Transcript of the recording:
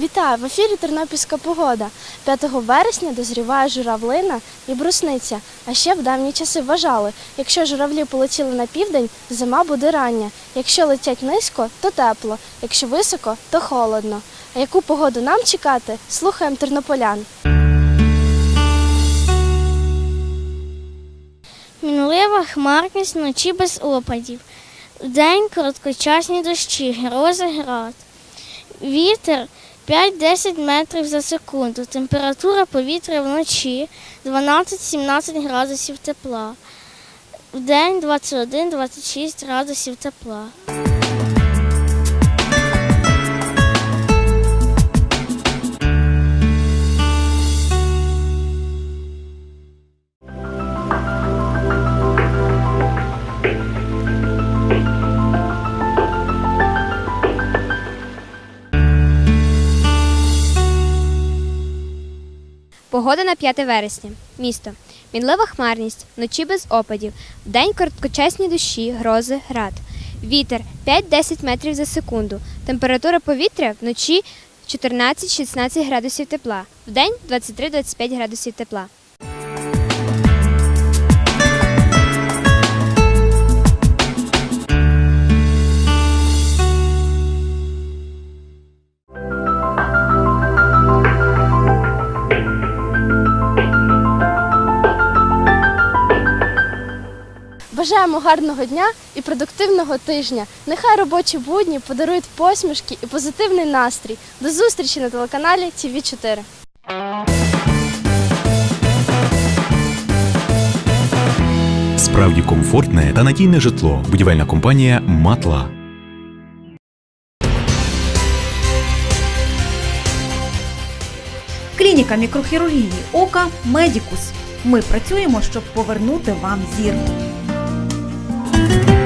Вітаю! В ефірі Тернопільська погода. 5 вересня дозріває журавлина і брусниця. А ще в давні часи вважали, якщо журавлі полетіли на південь, зима буде рання. Якщо летять низько, то тепло, якщо високо, то холодно. А яку погоду нам чекати? Слухаємо тернополян. Мінлива хмарність вночі без опадів. Вдень короткочасні дощі, грози град. Вітер 5-10 метрів за секунду. Температура повітря вночі 12-17 градусів тепла. В день 21-26 градусів тепла. Погода на 5 вересня. Місто. Мінлива хмарність, вночі без опадів, вдень короткочасні дощі, грози, град. Вітер 5-10 метрів за секунду. Температура повітря вночі 14-16 градусів тепла, вдень 23-25 градусів тепла. Бажаємо гарного дня і продуктивного тижня. Нехай робочі будні подарують посмішки і позитивний настрій. До зустрічі на телеканалі ТВ 4 Справді комфортне та надійне житло. Будівельна компанія Матла. Клініка мікрохірургії ока Медікус. Ми працюємо, щоб повернути вам зір. Thank you.